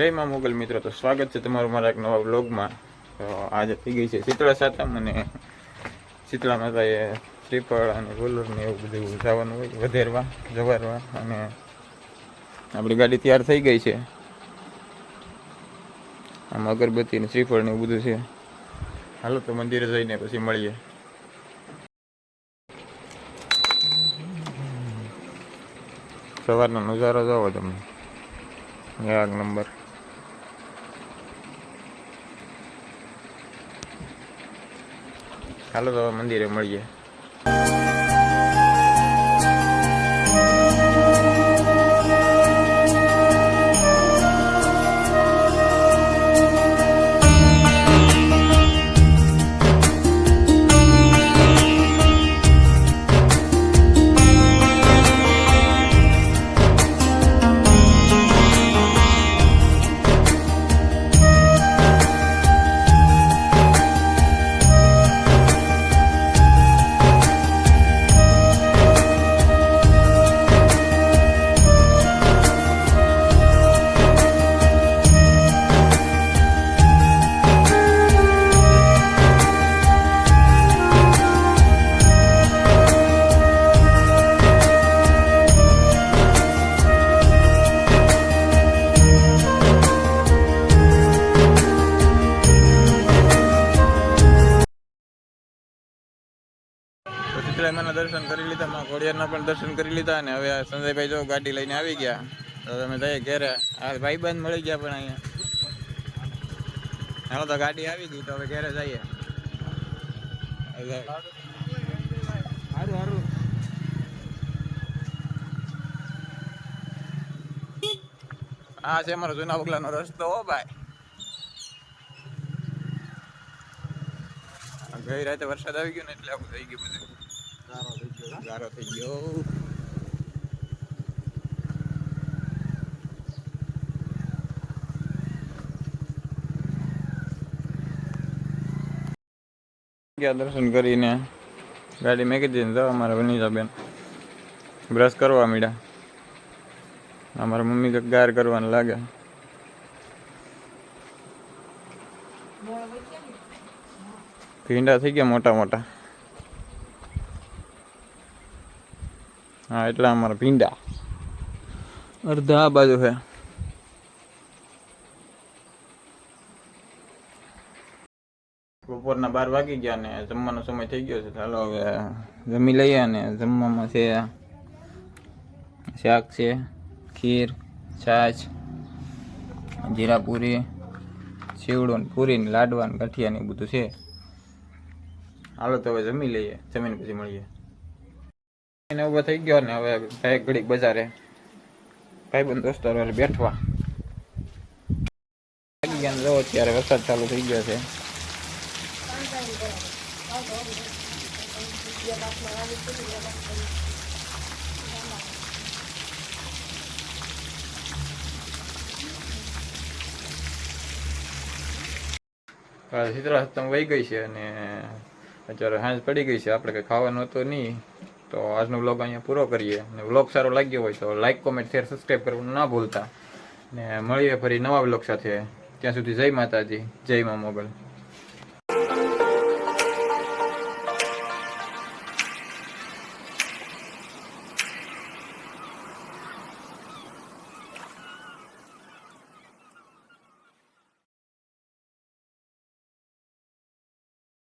જય માં મોગલ મિત્રો, તો સ્વાગત છે તમારું મારા એક નવા બ્લોગમાં તો આજે થઈ ગઈ છે શીતળા સાતમ અને શીતળા માતાએ શ્રીફળ અને ગોલરને એવું બધું જવાનું હોય, વધેરવા, જવારવા અને આપણી ગાડી તૈયાર થઈ ગઈ છે. આમ અગરબત્તી ને શ્રીફળ ને એવું બધું છે. હાલો તો મંદિરે જઈને પછી મળીએ. સવારનો નજારો જોવો તમે. એક નંબર. હાલો તો મંદિરે મળીએ. તો દર્શન કરી લીધા માં ઘોડિયારના પણ દર્શન કરી લીધા અને હવે આ સંજયભાઈ જો ગાડી લઈને આવી ગયા. તો તમે જઈએ ઘેરે આ ભાઈબંધ મળી ગયા પણ અહીંયા. હાલો તો ગાડી આવી ગઈ તો હવે ઘેરે જઈએ. સારું સારું આ છે અમારો જૂના બગલાનો રસ્તો હો ભાઈ. ગઈ રાતે વરસાદ આવી ગયો ને એટલે આવું થઈ ગયું બધું. ગારો થઈ ગયો. ગયા. દર્શન કરીને ગાડી મેકી દીધી તો અમારા વનીજાબેન બ્રશ કરવા મીડા અમારા મમ્મી ગાર કરવાનું લાગે. ભીંડા થઈ ગયા મોટા મોટા. હા, એટલા અમારા ભીંડા. અડધા આ બાજુ છે. બપોરના બાર વાગી ગયા ને જમવાનો સમય થઈ ગયો છે ચાલો હવે જમી લઈએ અને જમવામાં છે શાક છે, ખીર, છાશ, જીરા પૂરી ને પૂરી ને લાડવા ને ગઠિયા ને બધું છે. હાલો તો હવે જમી લઈએ, જમીને પછી મળીએ. એને ઊભો થઈ ગયો ને હવે ભાઈ ઘડીક બજારે ભાઈબંધ દોસ્તાર વાળે બેઠવા. લાગી ગયા જવો અત્યારે વરસાદ ચાલુ થઈ ગયો છે. શીતળા વહી ગઈ છે અને અત્યારે સાંજ પડી ગઈ છે. આપણે કંઈ ખાવાનું હતું નહીં. તો આજનો વ્લોગ અહીંયા પૂરો કરીએ. અને વ્લોગ સારો લાગ્યો હોય તો લાઈક કોમેન્ટ શેર સબસ્ક્રાઈબ કરવાનું ના ભૂલતા. ને મળીએ ફરી નવા વ્લોગ સાથે. ત્યાં સુધી જય માતાજી, જય મા મોગલ.